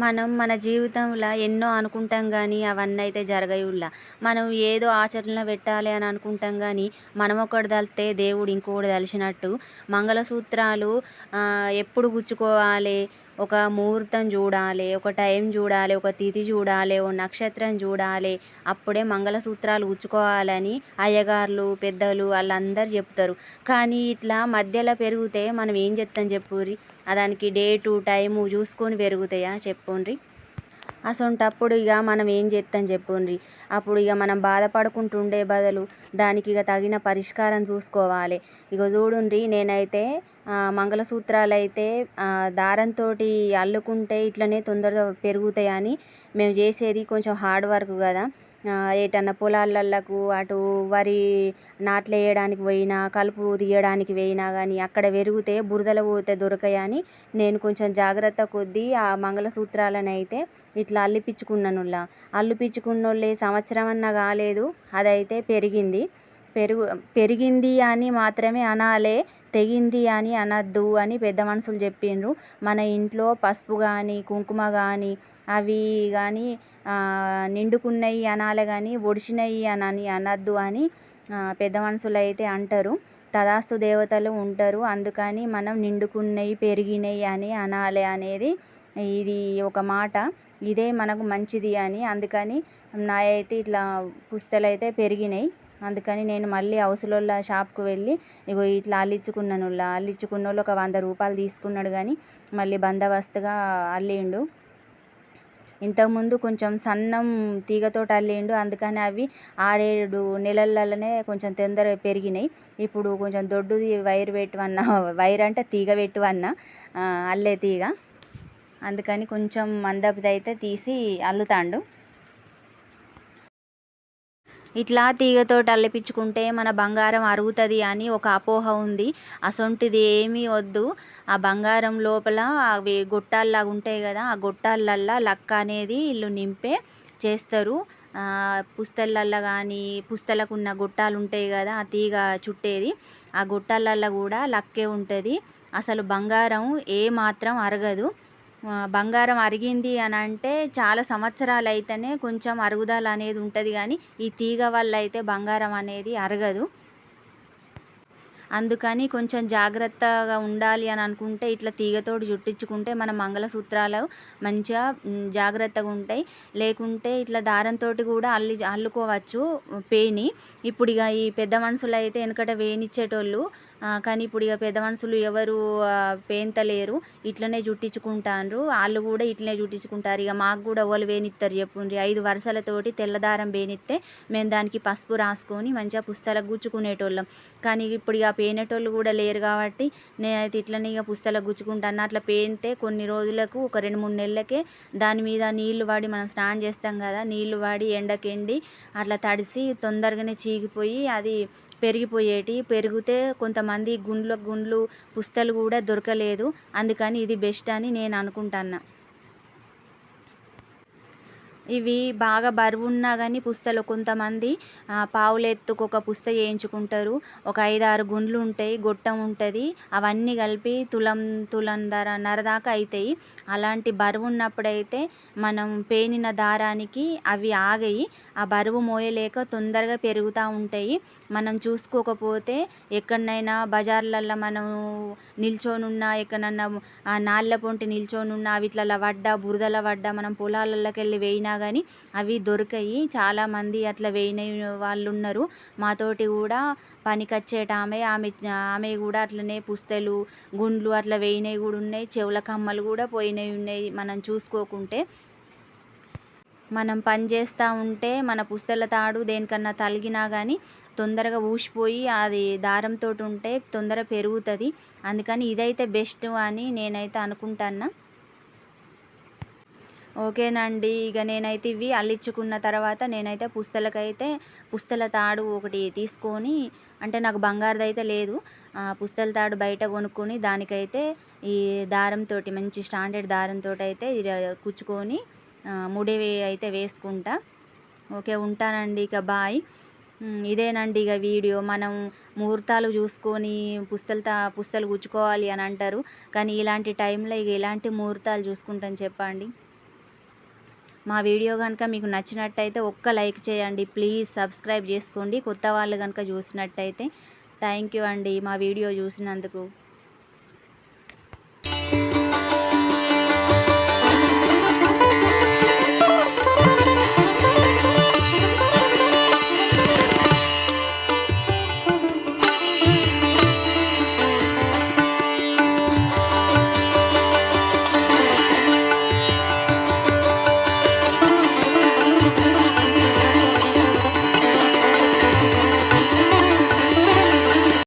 మనం మన జీవితంలో ఎన్నో అనుకుంటాం కానీ అవన్నీ అయితే జరగయుల్లా మనం ఏదో ఆచరణలో పెట్టాలి అని అనుకుంటాం కానీ మనం ఒకటి తలితే దేవుడు ఇంకొకటి తలిచినట్టు మంగళసూత్రాలు ఎప్పుడు గుచ్చుకోవాలి ఒక ముహూర్తం చూడాలి ఒక టైం చూడాలి ఒక తిథి చూడాలి ఓ నక్షత్రం చూడాలి. అప్పుడే మంగళసూత్రాలు ఉచ్చుకోవాలని అయ్యగార్లు పెద్దలు వాళ్ళందరూ చెప్తారు. కానీ ఇట్లా మధ్యలో పెరిగితే మనం ఏం చెప్తాం చెప్పుర్రి? దానికి డేటు టైము చూసుకొని పెరుగుతాయా చెప్పుండ్రి? అసొంటప్పుడు ఇక మనం ఏం చేస్తాం చెప్పుండ్రి. అప్పుడు ఇక మనం బాధపడుకుంటూ ఉండే బదులు దానికి ఇక తగిన పరిష్కారం చూసుకోవాలి. ఇక చూడుండ్రి నేనైతే మంగళసూత్రాలు అయితే దారంతో అల్లుకుంటే ఇట్లనే తొందరగా పెరుగుతాయని మేము చేసేది కొంచెం హార్డ్ వర్క్ కదా. ఏటన్నా పొలాలకు అటు వరి నాట్లు వేయడానికి పోయినా కలుపు తీయడానికి పోయినా కానీ అక్కడ పెరిగితే బురదలో పోతే దొరకయని నేను కొంచెం జాగ్రత్త కొద్దీ ఆ మంగళసూత్రాలను అయితే ఇట్లా అల్లిపించుకున్నానులా అల్లిపించుకున్నోళ్ళే సంవత్సరం అన్నా కాలేదు అదైతే పెరిగింది. పెరుగు పెరిగింది అని మాత్రమే అనాలే తెగింది అని అనద్దు అని పెద్ద మనుషులు చెప్పిండ్రు. మన ఇంట్లో పసుపు కానీ కుంకుమ కానీ అవి కానీ నిండుకున్నవి అనాలి కానీ ఒడిచినవి అని అనద్దు అని పెద్ద మనుషులు అయితే అంటారు. తదాస్తు దేవతలు ఉంటారు. అందుకని మనం నిండుకున్నవి పెరిగినవి అని అనాలి అనేది ఇది ఒక మాట. ఇదే మనకు మంచిది అని. అందుకని నా అయితే ఇట్లా పుస్తలు అయితే పెరిగినాయి. అందుకని నేను మళ్ళీ అవసలోళ్ళ షాప్కి వెళ్ళి ఇగో ఇట్లా అల్లించుకున్నాను అల్లించుకున్న వాళ్ళు ఒక వంద రూపాయలు తీసుకున్నాడు కానీ మళ్ళీ బందోబస్తుగా అల్లిండు. ఇంతకుముందు కొంచెం సన్నం తీగతోటి అల్లిండు అందుకని అవి ఆరేడు నెలలలోనే కొంచెం తొందరగా పెరిగినాయి. ఇప్పుడు కొంచెం దొడ్డుది వైర్ పెట్టువన్న వైర్ అంటే తీగ పెట్టువన్న అల్లే తీగ. అందుకని కొంచెం మందపుది అయితే తీసి అల్లుతాండు. ఇట్లా తీగతో అల్లిపించుకుంటే మన బంగారం అరుగుతుంది అని ఒక అపోహ ఉంది. అసొంటిది ఏమీ వద్దు. ఆ బంగారం లోపల అవి గొట్టాల్లాగా ఉంటాయి కదా ఆ గొట్టాలల్లో లక్క అనేది ఇల్లు నింపే చేస్తారు. పుస్తలల్లో కానీ పుస్తలకు ఉన్న గొట్టాలు ఉంటాయి కదా ఆ తీగ చుట్టేది. ఆ గొట్టాలల్లో కూడా లక్కే ఉంటుంది. అసలు బంగారం ఏ మాత్రం అరగదు. బంగారం అరిగింది అని అంటే చాలా సంవత్సరాలు అయితేనే కొంచెం అరుగుదల అనేది ఉంటుంది కానీ ఈ తీగ వల్ల అయితే బంగారం అనేది అరగదు. అందుకని కొంచెం జాగ్రత్తగా ఉండాలి అని అనుకుంటే ఇట్లా తీగతోటి చుట్టించుకుంటే మన మంగళసూత్రాలు మంచిగా జాగ్రత్తగా ఉంటాయి. లేకుంటే ఇట్లా దారంతో కూడా అల్లి అల్లుకోవచ్చు పేని. ఇప్పుడు ఇక ఈ పెద్ద మనుషులు అయితే వెనకట వేణిచ్చేటోళ్ళు కానీ ఇప్పుడు ఇక పెద్ద మనుషులు ఎవరు పేంతలేరు. ఇట్లనే చుట్టించుకుంటారు వాళ్ళు కూడా ఇట్లనే జుట్టించుకుంటారు. ఇక మాకు కూడా ఎవరు వేనిస్తారు చెప్పుండ్రి. ఐదు వరుసలతోటి తెల్లదారం వేనిస్తే మేము దానికి పసుపు రాసుకొని మంచిగా పుస్తలకు గుచ్చుకునేటోళ్ళం. కానీ ఇప్పుడు ఇక పేనేటోళ్ళు కూడా లేరు కాబట్టి నేనైతే ఇట్లనే ఇక పుస్తలకు గుచ్చుకుంటాను అట్లా పేనితే కొన్ని రోజులకు ఒక రెండు మూడు నెలలకే దాని మీద నీళ్ళు వాడి మనం స్నానం చేస్తాం కదా నీళ్ళు వాడి ఎండకెండి అట్లా తడిసి తొందరగానే చీగిపోయి అది పెరిగిపోయేటి పెరిగితే కొంతమంది గుండ్లు గుండ్లు పుస్తలు కూడా దొరకలేదు. అందుకని ఇది బెస్ట్ అని నేను అనుకుంటున్నా. ఇవి బాగా బరువు ఉన్నా కానీ పుస్తలు కొంతమంది పావులెత్తుకు ఒక పుస్త చేయించుకుంటారు. ఒక ఐదు ఆరు గుండ్లు ఉంటాయి గొట్టం ఉంటుంది. అవన్నీ కలిపి తులం తులం ధర నర దాకా అవుతాయి అలాంటి బరువు ఉన్నప్పుడైతే మనం పేనిన దారానికి అవి ఆగాయి. ఆ బరువు మోయలేక తొందరగా పెరుగుతూ ఉంటాయి. మనం చూసుకోకపోతే ఎక్కడనైనా బజార్లల్లో మనం నిల్చోనున్నా ఎక్కడన్నా నాళ్ళ పొంటి నిల్చోనున్నా వీటిలలో పడ్డా బురదల పడ్డా మనం పొలాలలోకి వెళ్ళి వేయినా కానీ అవి దొరికాయి. చాలామంది అట్లా వేయని వాళ్ళు ఉన్నారు మాతోటి కూడా పనికొచ్చేట ఆమె ఆమె ఆమె కూడా అట్లనే పుస్తలు గుండ్లు అట్లా వేయినవి కూడా ఉన్నాయి. చెవుల కమ్మలు కూడా పోయినవి ఉన్నాయి మనం చూసుకోకుంటే. మనం పని చేస్తూ ఉంటే మన పుస్తల తాడు దేనికన్నా తలిగినా కానీ తొందరగా ఊసిపోయి అది దారంతో ఉంటే తొందర పెరుగుతుంది. అందుకని ఇదైతే బెస్ట్ అని నేనైతే అనుకుంటాను ఓకేనండి. ఇక నేనైతే ఇవి అల్లించుకున్న తర్వాత నేనైతే పుస్తలకైతే పుస్తల తాడు ఒకటి తీసుకొని అంటే నాకు బంగారుది అయితే లేదు పుస్తల తాడు బయట కొనుక్కొని దానికైతే ఈ దారంతో మంచి స్టాండర్డ్ దారంతో అయితే కుచ్చుకొని ముడి అయితే వేసుకుంటా. ఓకే ఉంటానండి ఇక బాయ్. ఇదేనండి ఇక వీడియో. మనం ముహూర్తాలు చూసుకొని పుస్తలు తా పుస్తలు గుచ్చుకోవాలి అని అంటారు. కానీ ఇలాంటి టైంలో ఇక ఎలాంటి ముహూర్తాలు చూసుకుంటాం చెప్పండి. మా వీడియో కనుక మీకు నచ్చినట్టయితే ఒక్క లైక్ చేయండి. ప్లీజ్ సబ్స్క్రైబ్ చేసుకోండి. కొత్త వాళ్ళు కనుక చూసినట్టయితే థ్యాంక్ యూ అండి మా వీడియో చూసినందుకు.